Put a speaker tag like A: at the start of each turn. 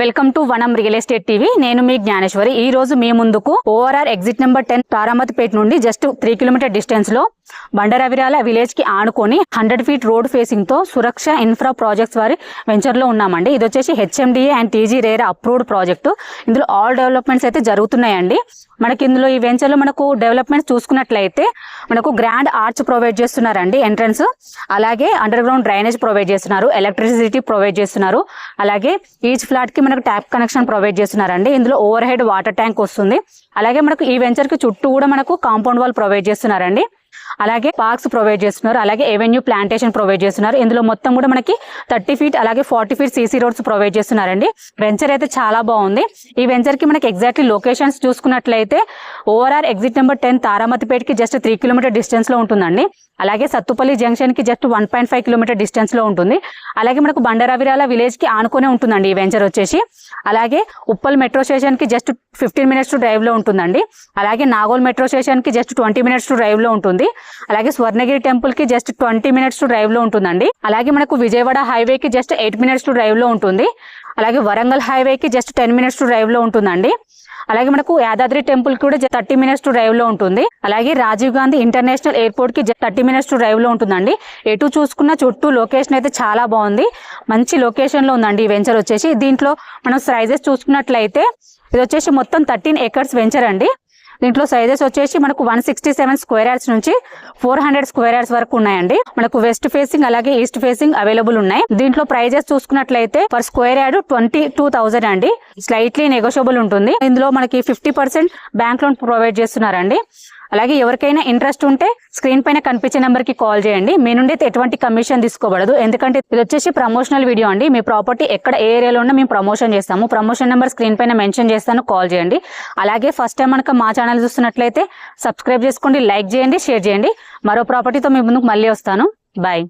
A: Welcome to Vanam real estate TV. నేను మీ జ్ఞానేశ్వరి. ఈ రోజు మీ ముందుకు ORR exit number ten Taramatipet నుండి జస్ట్ త్రీ కిలోమీటర్ డిస్టెన్స్లో బండరవిరాల విలేజ్కి ఆనుకొని హండ్రెడ్ ఫీట్ రోడ్ ఫేసింగ్తో సురక్ష ఇన్ఫ్రా ప్రాజెక్ట్స్ వారి వెంచర్లో ఉన్నామండి. ఇది వచ్చేసి HMDA and TG RERA approved project. ఇందులో ఆల్ డెవలప్మెంట్స్ అయితే జరుగుతున్నాయండి. మనకి ఇందులో ఈ వెంచర్లో మనకు డెవలప్మెంట్స్ చూసుకున్నట్లయితే మనకు గ్రాండ్ ఆర్చ్ ప్రొవైడ్ చేస్తున్నారండి ఎంట్రన్స్. అలాగే అండర్ గ్రౌండ్ డ్రైనేజ్ ప్రొవైడ్ చేస్తున్నారు. ఎలక్ట్రిసిటీ ప్రొవైడ్ చేస్తున్నారు. అలాగే ఈచ్ ఫ్లాట్కి మనకు ట్యాప్ కనెక్షన్ ప్రొవైడ్ చేస్తున్నారండి. ఇందులో ఓవర్ హెడ్ వాటర్ ట్యాంక్ వస్తుంది. అలాగే మనకు ఈ వెంచర్కి చుట్టూ కూడా మనకు కాంపౌండ్ వాల్ ప్రొవైడ్ చేస్తున్నారండి. అలాగే పార్క్స్ ప్రొవైడ్ చేస్తున్నారు. అలాగే ఎవెన్యూ ప్లాంటేషన్ ప్రొవైడ్ చేస్తున్నారు. ఇందులో మొత్తం కూడా మనకి థర్టీ ఫీట్ అలాగే forty feet CC roads provide చేస్తున్నారండి. వెంచర్ అయితే చాలా బాగుంది. ఈ వెంచర్కి మనకి ఎగ్జాక్ట్లీ లొకేషన్స్ చూసుకున్నట్లయితే ఓవరాల్ ఎగ్జిట్ నెంబర్ టెన్ తారామతిపేటకి జస్ట్ త్రీ కిలోమీటర్ డిస్టెన్స్లో ఉంటుందండి. అలాగే Sattupalli జంక్షన్కి just one point five kilometer డిస్టెన్స్లో ఉంటుంది. అలాగే మనకు బండరావిరాల విలేజ్కి ఆనుకునే ఉంటుందండి ఈ వెంచర్ వచ్చేసి. అలాగే ఉప్పల్ మెట్రో స్టేషన్కి జస్ట్ ఫిఫ్టీన్ మినిట్స్ టు డ్రైవ్లో ఉంటుందండి. అలాగే నాగోల్ మెట్రో స్టేషన్కి జస్ట్ ట్వంటీ మినిట్స్ టు డ్రైవ్లో ఉంటుంది. అలాగే స్వర్ణగిరి టెంపుల్కి జస్ట్ ట్వంటీ మినిట్స్ టు డ్రైవ్లో ఉంటుందండి. అలాగే మనకు విజయవాడ హైవే కి జస్ట్ ఎయిట్ మినిట్స్ టు డ్రైవ్లో ఉంటుంది. అలాగే వరంగల్ హైవే కి జస్ట్ టెన్ మినిట్స్ టు డ్రైవ్లో ఉంటుందండి. అలాగే మనకు యాదాద్రి టెంపుల్ కూడా థర్టీ మినిట్స్ టు డ్రైవ్లో ఉంటుంది. అలాగే రాజీవ్ గాంధీ ఇంటర్నేషనల్ ఎయిర్పోర్ట్కి థర్టీ మినిట్స్ టు డ్రైవ్లో ఉంటుందండి. ఎటు చూసుకున్న చుట్టూ లొకేషన్ అయితే చాలా బాగుంది. మంచి లొకేషన్లో ఉందండి ఈ వెంచర్ వచ్చేసి. దీంట్లో మనం సైజెస్ చూసుకున్నట్లయితే ఇది వచ్చేసి మొత్తం థర్టీన్ ఎకర్స్ వెంచర్ అండి. దీంట్లో సైజెస్ వచ్చేసి మనకు one sixty seven square yards నుంచి ఫోర్ హండ్రెడ్ స్క్వేర్ యార్డ్స్ వరకు ఉన్నాయండి. మనకు వెస్ట్ ఫేసింగ్ అలాగే ఈస్ట్ ఫేసింగ్ అవైలబుల్ ఉన్నాయి. దీంట్లో ప్రైజెస్ చూసుకున్నట్లయితే per square yard twenty two thousand అండి. స్లైట్లీ నెగోషియబుల్ ఉంటుంది. ఇందులో మనకి fifty percent bank loan provide చేస్తున్నారండి. అలాగే ఎవరికైనా ఇంట్రెస్ట్ ఉంటే స్క్రీన్ పైన కనిపించే నెంబర్కి కాల్ చేయండి. మీ నుండి అయితే ఎటువంటి కమిషన్ తీసుకోబడదు. ఎందుకంటే ఇది వచ్చేసి ప్రమోషనల్ వీడియో అండి. మీ ప్రాపర్టీ ఎక్కడ ఏ ఏరియాలో ఉన్నా మేము ప్రమోషన్ చేస్తాము. ప్రమోషన్ నెంబర్ స్క్రీన్ పైన మెన్షన్ చేస్తాను. కాల్ చేయండి. అలాగే ఫస్ట్ టైం మనకు మా ఛానల్ చూస్తున్నట్లయితే సబ్స్క్రైబ్ చేసుకోండి లైక్ చేయండి షేర్ చేయండి. మరో ప్రాపర్టీతో మీ ముందుకు మళ్ళీ వస్తాను. బాయ్